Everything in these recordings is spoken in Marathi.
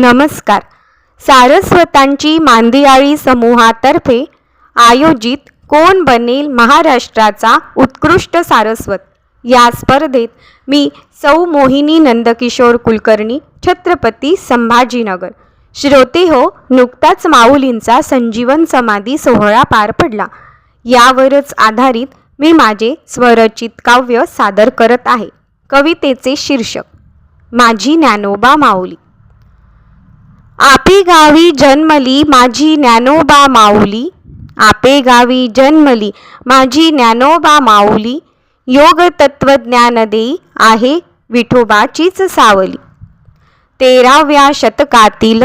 नमस्कार. सारस्वतांची मांदियाळी समूहातर्फे आयोजित कोण बनेल महाराष्ट्राचा उत्कृष्ट सारस्वत? या स्पर्धेत मी सौ मोहिनी नंदकिशोर कुलकर्णी छत्रपती संभाजीनगर. श्रोते हो नुकताच माऊलींचा संजीवन समाधी सोहळा पार पडला. यावरच आधारित मी माझे स्वरचित काव्य सादर करत आहे. कवितेचे शीर्षक माझी ज्ञानोबा माऊली. आपे गावी जन्मली माझी ज्ञानोबा माऊली. आपे गावी जन्मली माझी ज्ञानोबा माऊली. योग तत्वज्ञान देई आहे विठोबाचीच सावली. तेराव्या शतकातील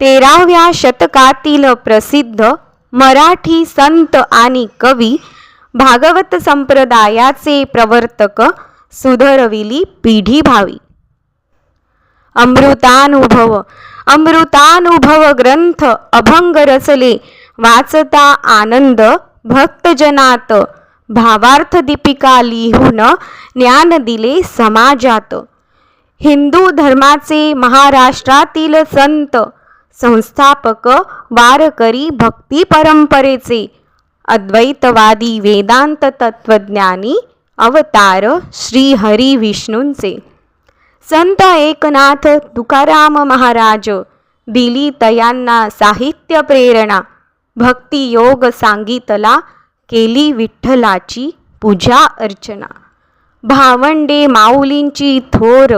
तेराव्या शतकातील प्रसिद्ध मराठी संत आणि कवी भागवत संप्रदायाचे प्रवर्तक सुधरविली पिढी भावी. अमृतानुभव. अमृतानुभव ग्रंथ अभंग रचले. वाचता आनंद भक्तजनात. भावार्थ दीपिका लिहून ज्ञान दिले समाजात. हिंदू धर्माचे महाराष्ट्रातील संत संस्थापक वारकरी भक्ती परंपरेचे. अद्वैतवादी वेदांत तत्वज्ञानी अवतार श्री हरी विष्णूंचे. संत एकनाथ तुकाराम महाराज दिली तयांना साहित्य प्रेरणा भक्ती योग सांगितला केली विठ्ठलाची पूजा अर्चना. भावंडे माऊलींची थोर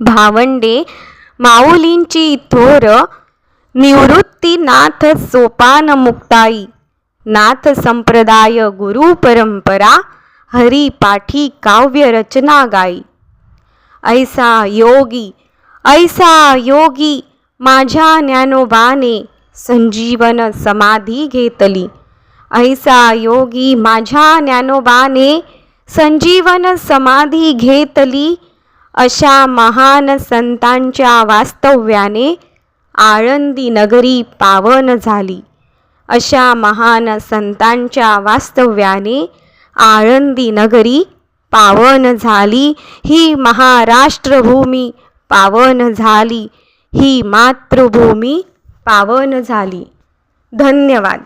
भावंडे माऊलींची थोर निवृत्तीनाथ सोपान मुक्ताई नाथ संप्रदाय गुरु परंपरा हरी पाठी काव्य रचना गाई. ऐसा योगी ऐसा योगी माझ्या ज्ञानोबाने संजीवन समाधी घेतली. ऐसा योगी माझ्या ज्ञानोबाने संजीवन समाधी घेतली. अशा महान संतांच्या वास्तव्याने आळंदी नगरी पावन झाली. अशा महान संतांच्या वास्तव्याने आळंदी नगरी पावन झाली. ही महाराष्ट्रभूमी पावन झाली. ही मातृभूमी पावन झाली. धन्यवाद.